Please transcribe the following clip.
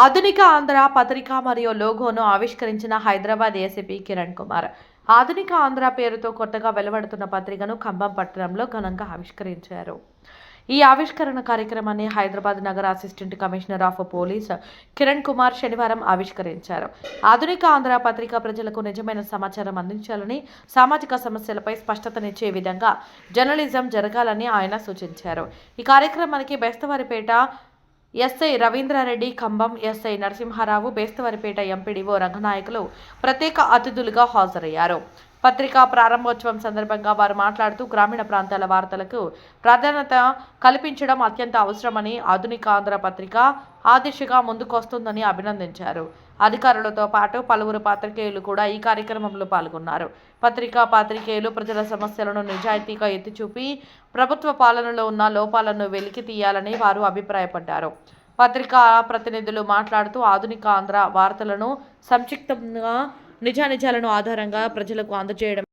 ఆధునిక ఆంధ్ర పత్రిక మరియు లోగోను ఆవిష్కరించిన హైదరాబాద్ ఏసీపీ కిరణ్ కుమార్. ఆధునిక ఆంధ్ర పేరుతో కొత్తగా వెలువడుతున్న పత్రికను ఖమ్మం పట్టణంలో ఘనంగా ఆవిష్కరించారు. ఈ ఆవిష్కరణ కార్యక్రమాన్ని హైదరాబాద్ నగర assistant commissioner of police Kiran Kumar శనివారం ఆవిష్కరించారు. ఆధునిక ఆంధ్ర పత్రిక ప్రజలకు నిజమైన సమాచారం అందించాలని సామాజిక సమస్యలపై స్పష్టతనిచ్చే విధంగా జర్నలిజం జరగాలని ఆయన సూచించారు. ఈ కార్యక్రమానికి Bestavaripeta SI Ravindra Reddy Khammam SI Narasimha Rao Bestavaripeta MPDO Ranganayakulu ప్రత్యేక అతిథులుగా హాజరయ్యారు. పత్రికా ప్రారంభోత్సవం సందర్భంగా వారు మాట్లాడుతూ గ్రామీణ ప్రాంతాల వార్తలకు ప్రాధాన్యత కల్పించడం అత్యంత అవసరమని ఆధునిక ఆంధ్ర పత్రిక ఆ దిశగా ముందుకొస్తుందని అభినందించారు. అధికారులతో పాటు పలువురు పాత్రికేయులు కూడా ఈ కార్యక్రమంలో పాల్గొన్నారు. పత్రికా పాత్రికేయులు ప్రజల సమస్యలను నిజాయితీగా ఎత్తిచూపి ప్రభుత్వ పాలనలో ఉన్న లోపాలను వెలికి తీయాలని వారు అభిప్రాయపడ్డారు. పత్రికా ప్రతినిధులు మాట్లాడుతూ ఆధునిక ఆంధ్ర వార్తలను సంక్షిప్తంగా నిజానిజాలను ఆధారంగా ప్రజలకు అందజేయడం